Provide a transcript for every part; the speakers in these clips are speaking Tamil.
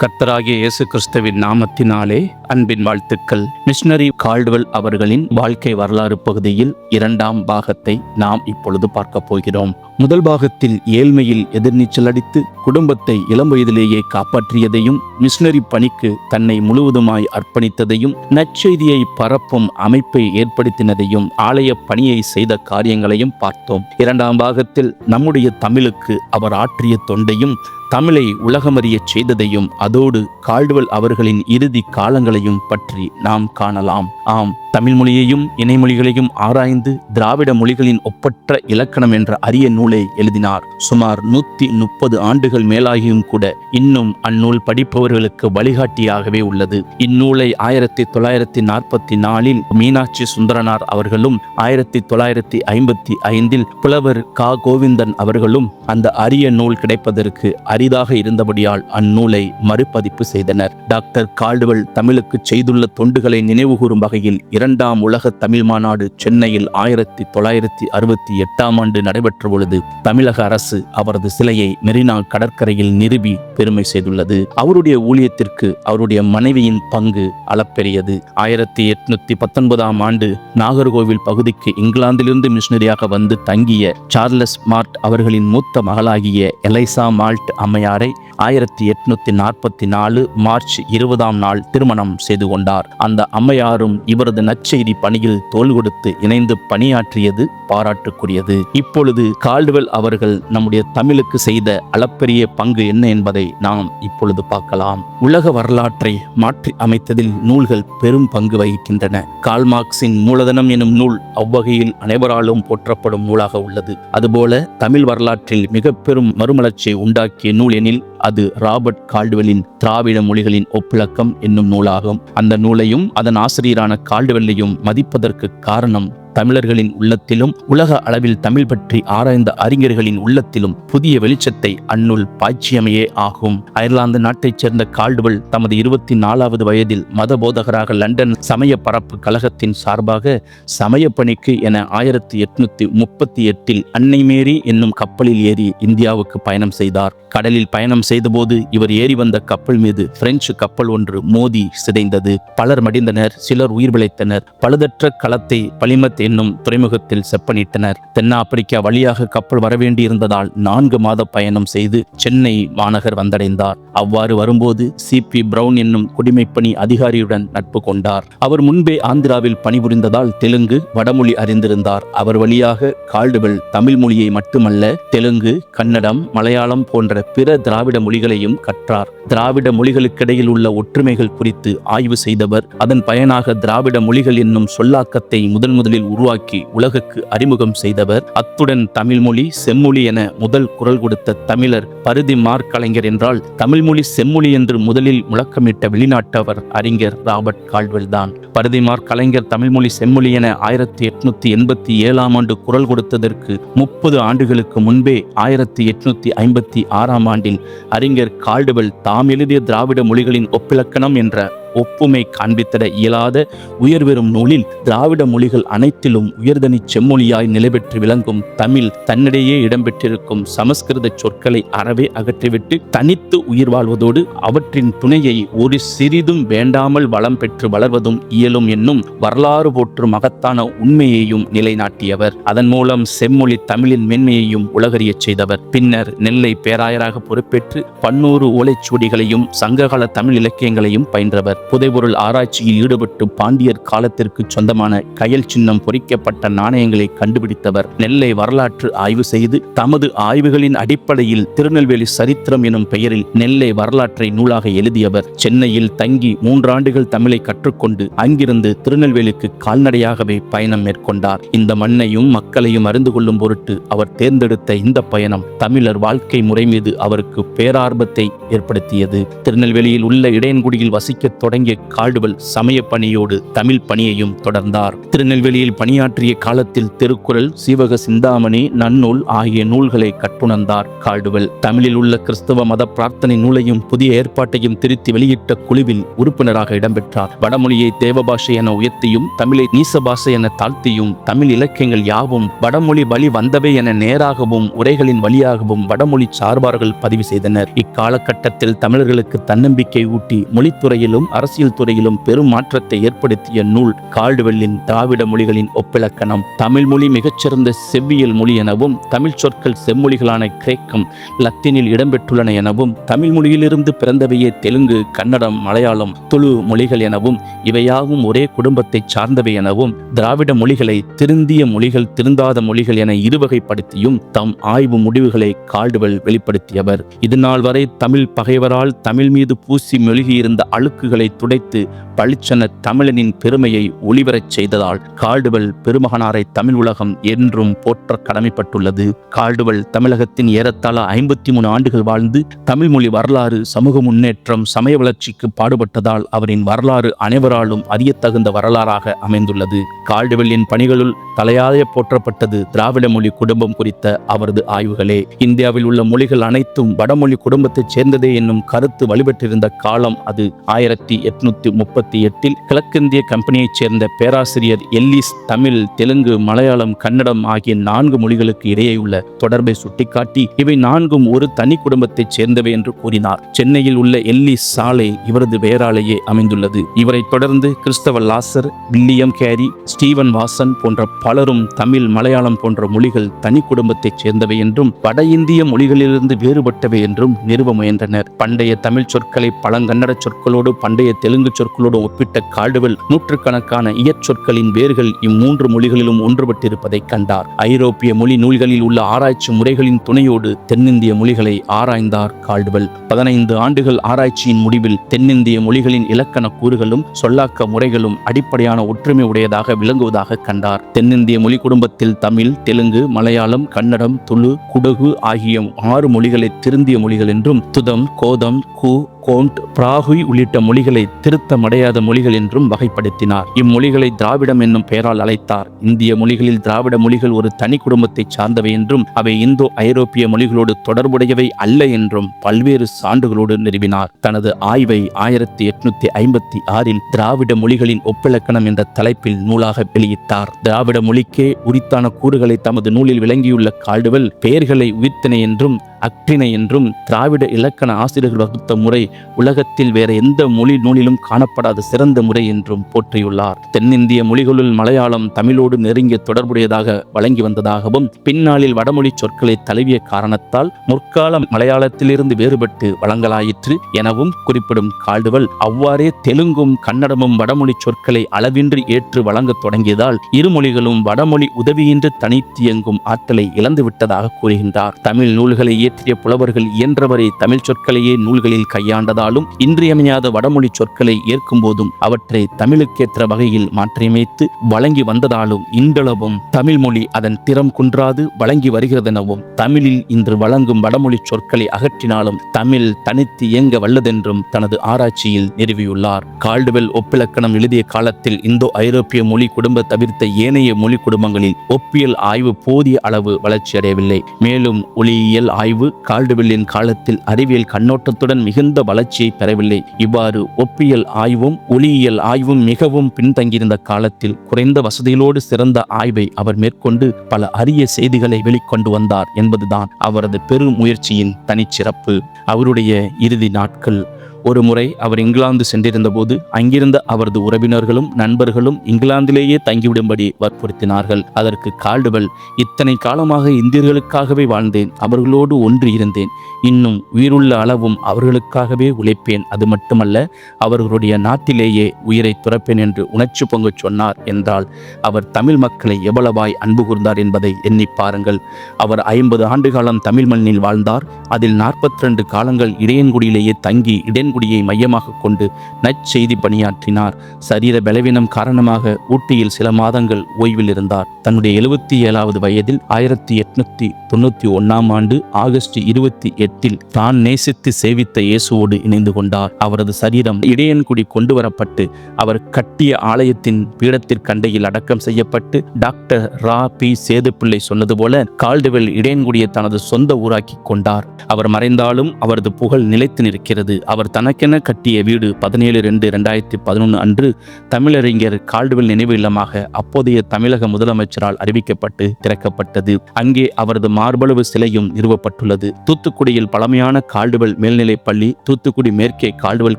கர்த்தராகிய இயேசு கிறிஸ்துவின் நாமத்தினாலே அன்பின் வாழ்த்துக்கள். மிஷனரி கால்டுவெல் அவர்களின் வாழ்க்கை வரலாறு பகுதியில் இரண்டாம் பாகத்தை நாம் இப்பொழுது பார்க்க போகிறோம். முதல் பாகத்தில் ஏழ்மையில் எதிர்நீச்சல் அடித்து குடும்பத்தை இளம் வயதிலேயே காப்பாற்றியதையும் மிஷனரி பணிக்கு தன்னை முழுவதுமாய் அர்ப்பணித்ததையும் நற்செய்தியை பரப்பும் அமைப்பை ஏற்படுத்தினதையும் ஆலய பணியை செய்த காரியங்களையும் பார்த்தோம். இரண்டாம் பாகத்தில் நம்முடைய தமிழுக்கு அவர் ஆற்றிய தொண்டையும் தமிழை உலகமறியச் செய்ததையும் அதோடு கால்டுவல் அவர்களின் இறுதி காலங்களையும் பற்றி நாம் காணலாம். ஆம் தமிழ் மொழியையும் இணைமொழிகளையும் ஆராய்ந்து திராவிட மொழிகளின் ஒப்பற்ற இலக்கணம் என்ற அரிய நூலை எழுதினார். சுமார் நூத்தி முப்பது ஆண்டுகள் மேலாகியும் கூட இன்னும் அந்நூல் படிப்பவர்களுக்கு வழிகாட்டியாகவே உள்ளது. இந்நூலை ஆயிரத்தி தொள்ளாயிரத்தி நாற்பத்தி நாலில் மீனாட்சி சுந்தரனார் அவர்களும் ஆயிரத்தி தொள்ளாயிரத்தி ஐம்பத்தி ஐந்தில் புலவர் கா. கோவிந்தன் அவர்களும் அந்த அரிய நூல் கிடைப்பதற்கு அரிதாக இருந்தபடியால் அந்நூலை மறுபதிப்பு செய்தனர். டாக்டர் கால்டுவல் தமிழுக்கு செய்துள்ள தொண்டுகளை நினைவுகூரும் வகையில் இரண்டாம் உலக தமிழ் மாநாடு சென்னையில் ஆயிரத்தி தொள்ளாயிரத்தி அறுபத்தி எட்டாம் ஆண்டு நடைபெற்ற பொழுது தமிழக அரசு அவரது சிலையை மெரினா கடற்கரையில் நிறுவி பெருமை செய்துள்ளது. அவருடைய ஊழியத்திற்கு அவருடைய மனைவியின் பங்கு அளப்பெரியது. ஆயிரத்தி எட்நூத்தி பத்தொன்பதாம் ஆண்டு நாகர்கோவில் பகுதிக்கு இங்கிலாந்திலிருந்து மிஷினரியாக வந்து தங்கிய சார்லஸ் மார்ட் அவர்களின் மூத்த மகளாகிய எலைசா மால்ட் அம்மையாரை ஆயிரத்தி எட்நூத்தி நாற்பத்தி நாலு மார்ச் இருபதாம் நாள் திருமணம் செய்து கொண்டார். அந்த அம்மையாரும் இவரது நற்செய்தி பணியில் தோள் கொடுத்து இணைந்து பணியாற்றியது பாராட்டுக்குரியது. இப்பொழுது கால்டுவெல் அவர்கள் நம்முடைய தமிழுக்கு செய்த அளப்பெரிய பங்கு என்ன என்பதை நாம் இப்பொழுது பார்க்கலாம். உலக வரலாற்றை மாற்றி அமைத்ததில் நூல்கள் பெரும் பங்கு வகிக்கின்றன. கால்மார்க்ஸின் மூலதனம் எனும் நூல் அவ்வகையில் அனைவராலும் போற்றப்படும் நூலாக உள்ளது. அதுபோல தமிழ் வரலாற்றில் மிக பெரும் மறுமலர்ச்சியை உண்டாக்கிய நூல் எனில் அது ராபர்ட் கால்டுவெலின் திராவிட மொழிகளின் ஒப்பிலக்கம் என்னும் நூலாகும். அந்த நூலையும் அதன் ஆசிரியரான கால்டுவெல்லையும் மதிப்பதற்கு காரணம் தமிழர்களின் உள்ளத்திலும் உலக அளவில் தமிழ் பற்றி ஆராய்ந்த அறிஞர்களின் உள்ளத்திலும் புதிய வெளிச்சத்தை அந்நூல் பாய்ச்சியமையே ஆகும். அயர்லாந்து நாட்டைச் சேர்ந்த கால்டுவெல் தமது இருபத்தி நாலாவது வயதில் மத போதகராக லண்டன் சமய பரப்பு கழகத்தின் சார்பாக சமய பணிக்கு என ஆயிரத்தி எட்நூத்தி முப்பத்தி எட்டில் அன்னை மேரி என்னும் கப்பலில் ஏறி இந்தியாவுக்கு பயணம் செய்தார். கடலில் பயணம் செய்தபோது இவர் ஏறி வந்த கப்பல் மீது பிரெஞ்சு கப்பல் ஒன்று மோதி சிதைந்தது. பலர் மடிந்தனர் சிலர் உயிர் பிழைத்தனர். பழுதற்ற களத்தை பளிமத் என்னும் துறைமுகத்தில் செப்பனிட்டனர். தென்னாப்பிரிக்கா வழியாக கப்பல் வரவேண்டியிருந்ததால் நான்கு மாத பயணம் செய்து சென்னை மாநகர் வந்தடைந்தார். அவ்வாறு வரும்போது சி. பி. பிரவுன் என்னும் குடிமைப்பணி அதிகாரியுடன் நட்பு கொண்டார். அவர் முன்பே ஆந்திராவில் பணிபுரிந்ததால் தெலுங்கு வடமொழி அறிந்திருந்தார். அவர் வழியாக கால்டுவெல் தமிழ் மொழியை மட்டுமல்ல தெலுங்கு கன்னடம் மலையாளம் போன்ற பிற திராவிட மொழிகளையும் கற்றார். திராவிட மொழிகளுக்கிடையில் உள்ள ஒற்றுமைகள் குறித்து ஆய்வு செய்தவர். அதன் பயனாக திராவிட மொழிகள் என்னும் சொல்லாக்கத்தை முதன் முதலில் உருவாக்கி உலகுக்கு அறிமுகம் செய்தவர். அத்துடன் தமிழ்மொழி செம்மொழி என முதல் குரல் கொடுத்த தமிழர் பருதி மார்க் கலைஞர் என்றால் தமிழ்மொழி செம்மொழி என்று முதலில் முழக்கமிட்ட வெளிநாட்டவர் அறிஞர் ராபர்ட் கால்வெல் தான். பருதிமார் கலைஞர் தமிழ்மொழி செம்மொழி என ஆயிரத்தி எட்நூத்தி எண்பத்தி ஏழாம் ஆண்டு குரல் கொடுத்ததற்கு முப்பது ஆண்டுகளுக்கு முன்பே ஆயிரத்தி எட்நூத்தி ஐம்பத்தி ஆறாம் ஆண்டில் அறிஞர் கால்டுவெல் தாம் எழுதிய திராவிட மொழிகளின் ஒப்பிலக்கணம் என்ற ஒப்புமை காண்பித்திட இயலாத உயர்வெறும் நூலில் திராவிட மொழிகள் அனைத்திலும் உயர்தனி செம்மொழியாய் நிலைபெற்று விளங்கும் தமிழ் தன்னிடையே இடம்பெற்றிருக்கும் சமஸ்கிருத சொற்களை அறவே அகற்றிவிட்டு தனித்து உயிர் வாழ்வதோடு அவற்றின் துணையை ஒரு சிறிதும் வேண்டாமல் வளம் பெற்று வளர்வதும் இயலும் என்னும் வரலாறு போற்றும் மகத்தான உண்மையையும் நிலைநாட்டியவர். அதன் மூலம் செம்மொழி தமிழின் மென்மையையும் உலகறியச் செய்தவர். பின்னர் நெல்லை பேராயராக பொறுப்பேற்று பன்னூறு ஓலைச்சுவடிகளையும் சங்ககால தமிழ் இலக்கியங்களையும் பயின்றவர். புதைபொருள் ஆராய்ச்சியில் ஈடுபட்டு பாண்டியர் காலத்திற்கு சொந்தமான கயல் சின்னம் பொறிக்கப்பட்ட நாணயங்களை கண்டுபிடித்தவர். நெல்லை வரலாற்று ஆய்வு செய்து தமது ஆய்வுகளின் அடிப்படையில் திருநெல்வேலி சரித்திரம் எனும் பெயரில் நெல்லை வரலாற்றை நூலாக எழுதியவர். சென்னையில் தங்கி மூன்றாண்டுகள் தமிழை கற்றுக்கொண்டு அங்கிருந்து திருநெல்வேலிக்கு கால்நடையாகவே பயணம் மேற்கொண்டார். இந்த மண்ணையும் மக்களையும் அறிந்து கொள்ளும் பொருட்டு அவர் தேர்ந்தெடுத்த இந்த பயணம் தமிழர் வாழ்க்கை முறை மீது அவருக்கு பேரார்வத்தை ஏற்படுத்தியது. திருநெல்வேலியில் உள்ள இடையன்குடியில் வசிக்க தொடங்கி தொடங்கிய கால்டுவெல் சமய பணியோடு தமிழ் பணியையும் தொடர்ந்தார். திருநெல்வேலியில் பணியாற்றிய காலத்தில் திருக்குறள் சீவக சிந்தாமணி நன்னூல் ஆகிய நூல்களை கற்றுணர்ந்தார் கால்டுவெல் தமிழில் உள்ள கிறிஸ்தவ மத பிரார்த்தனை நூலையும் புதிய ஏற்பாட்டையும் திருத்தி வெளியிட்ட குழுவில் உறுப்பினராக இடம்பெற்றார். வடமொழியை தேவபாஷை என உயர்த்தியும் தமிழை நீச பாஷை என தாழ்த்தியும் தமிழ் இலக்கியங்கள் யாவும் வடமொழி வழி வந்தவை என நேராகவும் உரைகளின் வழியாகவும் வடமொழி சார்பார்கள் பதிவு செய்தனர். இக்காலகட்டத்தில் தமிழர்களுக்கு தன்னம்பிக்கை ஊட்டி மொழித்துறையிலும் அரசியல் துறையிலும் பெரும் மாற்றத்தை ஏற்படுத்திய நூல் கால்டுவெல்லின் திராவிட மொழிகளின் ஒப்பிலக்கணம். தமிழ் மொழி மிகச்சிறந்த செவ்வியல் மொழி எனவும் தமிழ் சொற்கள் செம்மொழிகளான கிரேக்கம் லத்தீனில் இடம்பெற்றுள்ளன எனவும் தமிழ் மொழியிலிருந்து பிறந்தவையே தெலுங்கு கன்னடம் மலையாளம் துளு மொழிகள் எனவும் இவையாவும் ஒரே குடும்பத்தை சார்ந்தவை எனவும் திராவிட மொழிகளை திருந்திய மொழிகள் திருந்தாத மொழிகள் என இருவகைப்படுத்தியும் தம் ஆய்வு முடிவுகளை கால்டுவெல் வெளிப்படுத்தியவர். இதுநாள் வரை தமிழ் பகைவரால் தமிழ் மீது பூசி மெழுகியிருந்த அழுக்குகளை துடைத்து பளிச்சென தமிழனின் பெருமையை ஒளிவரச் செய்ததால் கால்டுவெல் பெருமகனாரை தமிழ் உலகம் என்றும் போற்ற கடமைப்பட்டுள்ளது. கால்டுவல் தமிழகத்தின் ஏறத்தாழ ஐம்பத்தி மூணு ஆண்டுகள் வாழ்ந்து தமிழ் மொழி வரலாறு சமூக முன்னேற்றம் சமய வளர்ச்சிக்கு பாடுபட்டதால் அவரின் வரலாறு அனைவராலும் அறியத்தகுந்த வரலாறாக அமைந்துள்ளது. கால்டுவெல்லின் பணிகளுள் தலையாய போற்றப்பட்டது திராவிட மொழி குடும்பம் குறித்த அவரது ஆய்வுகளே. இந்தியாவில் உள்ள மொழிகள் அனைத்தும் வடமொழி குடும்பத்தைச் சேர்ந்ததே என்னும் கருத்து வழிபட்டிருந்த காலம் அது. ஆயிரத்தி எட்நூத்தி முப்பத்தி எட்டில் கிழக்கிந்திய கம்பெனியைச் சேர்ந்த பேராசிரியர் எல்லிஸ் தமிழ் தெலுங்கு மலையாளம் கன்னடம் ஆகிய நான்கு மொழிகளுக்கு இடையே உள்ள தொடர்பை சுட்டிக்காட்டி இவை நான்கும் ஒரு தனி குடும்பத்தைச் சேர்ந்தவை என்று கூறினார். சென்னையில் உள்ள எல்லிஸ் சாலை இவரது பெயராலேயே அமைந்துள்ளது. இவரைத் தொடர்ந்து கிறிஸ்தவ லாசர் வில்லியம் கேரி ஸ்டீவன் வாசன் போன்ற பலரும் தமிழ் மலையாளம் போன்ற மொழிகள் தனி குடும்பத்தைச் சேர்ந்தவை என்றும் வட இந்திய மொழிகளிலிருந்து வேறுபட்டவை என்றும் நிறுவ முயன்றனர். பண்டைய தமிழ் சொற்களை பழங்கன்னட சொற்களோடு பண்டைய தெலுங்கு சொற்களோடு ஒப்பிட்ட கால்டுவெல் நூற்றுக்கணக்கான இயற்சொற்களின் வேர்கள் இம்மூன்று மொழிகளிலும் ஒன்றுபட்டிருப்பதை கண்டார். ஐரோப்பிய மொழி நூல்களில் உள்ள ஆராய்ச்சி முறைகளின் துணையோடு தென்னிந்திய மொழிகளை ஆராய்ந்தார் கால்டுவெல் பதினைந்து ஆண்டுகள் ஆராய்ச்சியின் முடிவில் தென்னிந்திய மொழிகளின் இலக்கண கூறுகளும் சொல்லாக்க முறைகளும் அடிப்படையான ஒற்றுமை உடையதாக விளங்குவதாக கண்டார். தென்னிந்திய மொழி குடும்பத்தில் தமிழ் தெலுங்கு மலையாளம் கன்னடம் துளு குடகு ஆகிய ஆறு மொழிகளை திருந்திய மொழிகள் என்றும் துதம் கோதம் கு கோண்ட் பிராகுய் உள்ளிட்ட மொழிகளை திருத்தமடையாத மொழிகள் என்றும் வகைப்படுத்தினார். இம்மொழிகளை திராவிடம் என்னும் பெயரால் அழைத்தார். இந்திய மொழிகளில் திராவிட மொழிகள் ஒரு தனி குடும்பத்தை சார்ந்தவை என்றும் அவை இந்தோ ஐரோப்பிய மொழிகளோடு தொடர்புடையவை அல்ல என்றும் பல்வேறு சான்றுகளோடு நிறுவினார். தனது ஆய்வை ஆயிரத்தி எட்நூத்தி ஐம்பத்தி ஆறில் திராவிட மொழிகளின் ஒப்பிலக்கணம் என்ற தலைப்பில் நூலாக வெளியிட்டார். திராவிட மொழிக்கே உரித்தான கூறுகளை தமது நூலில் விளங்கியுள்ள கால்டுவெல் பெயர்களை உயிர்த்தினை என்றும் அக்ரிணை என்றும் திராவிட இலக்கண ஆசிரியர்கள் வகுத்த முறை உலகத்தில் வேற எந்த மொழி நூலிலும் காணப்படாத சிறந்த முறை என்றும் போற்றியுள்ளார். தென்னிந்திய மொழிகளுள் மலையாளம் தமிழோடு நெருங்கிய தொடர்புடையதாக வழங்கி வந்ததாகவும் பின்னாளில் வடமொழி சொற்களை தழுவிய காரணத்தால் முற்கால மலையாளத்திலிருந்து வேறுபட்டு வழங்கலாயிற்று எனவும் குறிப்பிடும் கால்டுவல் அவ்வாறே தெலுங்கும் கன்னடமும் வடமொழி சொற்களை அளவின்றி ஏற்று வழங்க தொடங்கியதால் இரு மொழிகளும் வடமொழி உதவியின்றி தனித்தியங்கும் ஆற்றலை இழந்துவிட்டதாக கூறுகின்றார். தமிழ் நூல்களை இயற்றிய புலவர்கள் இயன்றவரை தமிழ் சொற்களையே நூல்களில் கையாண்டதாலும் இன்றியமையாத வடமொழி சொற்களை ஏற்கும் போதும் அவற்றை தமிழுக்கேற்ற வகையில் மாற்றியமைத்து வழங்கி வந்ததாலும் இன்றளவும் தமிழ் மொழி அதன் திறம் குன்றாது வழங்கி வருகிறதெனவும் தமிழில் இன்று வழங்கும் வடமொழி சொற்களை அகற்றினாலும் தமிழ் தனித்து இயங்க வல்லதென்றும் தனது ஆராய்ச்சியில் நிறுவியுள்ளார். கால்டுவெல் ஒப்பிலக்கணம் எழுதிய காலத்தில் இந்தோ ஐரோப்பிய மொழி குடும்ப தவிர்த்த ஏனைய மொழி குடும்பங்களில் ஒப்பியல் ஆய்வு போதிய அளவு வளர்ச்சியடையவில்லை. மேலும் ஒளியியல் ஆய்வு கால்டுவெல்லின் காலத்தில் அறிவியல் கண்ணோட்டத்துடன் மிகுந்த வளர்ச்சியை பெறவில்லை. இவ்வாறு ஒப்பியல் ஆய்வும் ஒளியியல் ஆய்வும் மிகவும் பின்தங்கியிருந்த காலத்தில் குறைந்த வசதிகளோடு சிறந்த ஆய்வை அவர் மேற்கொண்டு பல அரிய செய்திகளை வெளிக்கொண்டு வந்தார் என்பதுதான் அவரது பெரும் முயற்சியின் தனிச்சிறப்பு. அவருடைய இறுதி நாட்கள் ஒரு முறை அவர் இங்கிலாந்து சென்றிருந்தபோது அங்கிருந்த அவரது உறவினர்களும் நண்பர்களும் இங்கிலாந்திலேயே தங்கிவிடும்படி வற்புறுத்தினார்கள். அதற்கு கால்டுவெல் இத்தனை காலமாக இந்தியர்களுக்காகவே வாழ்ந்தேன் அவர்களோடு ஒன்று இருந்தேன். இன்னும் உயிருள்ள அளவும் அவர்களுக்காகவே உழைப்பேன். அது மட்டுமல்ல அவர்களுடைய நாட்டிலேயே உயிரை துறப்பேன் என்று உணர்ச்சி பொங்கச் சொன்னார் என்றால் அவர் தமிழ் மக்களை எவ்வளவாய் அன்பு கூர்ந்தார் என்பதை எண்ணி பாருங்கள். அவர் ஐம்பது ஆண்டு காலம் தமிழ் மண்ணில் வாழ்ந்தார். அதில் நாற்பத்தி ரெண்டு காலங்கள் இடையன்குடியிலேயே தங்கி இடையன் இடையன்குடியை மையமாக கொண்டு நற்செய்தி பணியாற்றினார். சரீர பலவீனம் காரணமாக ஊட்டியில் சில மாதங்கள் ஓய்வில் இருந்தார். தன்னுடைய எழுபத்தி ஏழாவது வயதில் ஆயிரத்தி எட்நூத்தி தொண்ணூத்தி ஒன்னாம் ஆண்டு ஆகஸ்ட் இருபத்தி எட்டில் தான் நேசித்து சேவித்த இயேசுவோடு இணைந்து கொண்டார். அவரது சரீரம் இடையன்குடி கொண்டு வரப்பட்டு அவர் கட்டிய ஆலயத்தின் பீடத்திற்கண்டையில் அடக்கம் செய்யப்பட்டு டாக்டர் ரா. பி. சேதுப்பிள்ளை சொன்னது போல கால்டுவெல் இடையன்குடியை தனது சொந்த ஊராக்கி கொண்டார். அவர் மறைந்தாலும் அவரது புகழ் நிலைத்து நிற்கிறது. அவர் தனக்கென கட்டிய வீடு பதினேழு ரெண்டு ரெண்டாயிரத்தி பதினொன்று அன்று தமிழறிஞர் கால்டுவெல் நினைவு இல்லமாக அப்போதைய தமிழக முதலமைச்சரால் அறிவிக்கப்பட்டு திறக்கப்பட்டது. அங்கே அவரது மார்பளவு சிலையும் நிறுவப்பட்டுள்ளது. தூத்துக்குடியில் பழமையான கால்டுவெல் மேல்நிலைப் பள்ளி தூத்துக்குடி மேற்கே கால்டுவெல்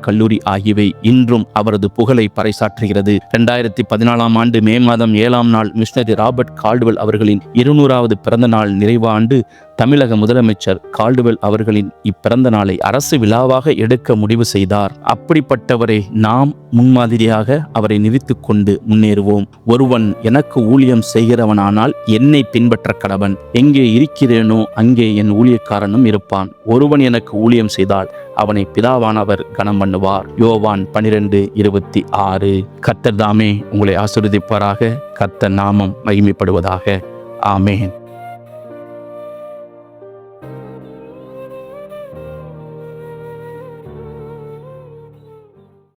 கல்லூரி ஆகியவை இன்றும் அவரது புகழை பறைசாற்றுகிறது. இரண்டாயிரத்தி பதினாலாம் ஆண்டு மே மாதம் ஏழாம் நாள் மிஷனரி ராபர்ட் கால்டுவெல் அவர்களின் இருநூறாவது பிறந்த நாள் நிறைவாண்டு தமிழக முதலமைச்சர் கால்டுவெல் அவர்களின் இப்பிறந்த நாளை அரசு விழாவாக எடுக்க முடிவு செய்தார். அப்படிப்பட்டவரை நாம் முன்மாதிரியாக அவரை நிறுத்தி கொண்டு முன்னேறுவோம். ஒருவன் எனக்கு ஊழியம் செய்கிறவனானால் என்னை பின்பற்ற கடவன். எங்கே இருக்கிறேனோ அங்கே என் ஊழியக்காரனும் இருப்பான். ஒருவன் எனக்கு ஊழியம் செய்தால் அவனை பிதாவானவர் கனம் பண்ணுவார். யோவான் பனிரெண்டு இருபத்தி ஆறு. கர்த்தர் தாமே உங்களை ஆசிர்வதிப்பாராக. கர்த்தர் நாமம் மகிமைப்படுவதாக. ஆமேன்.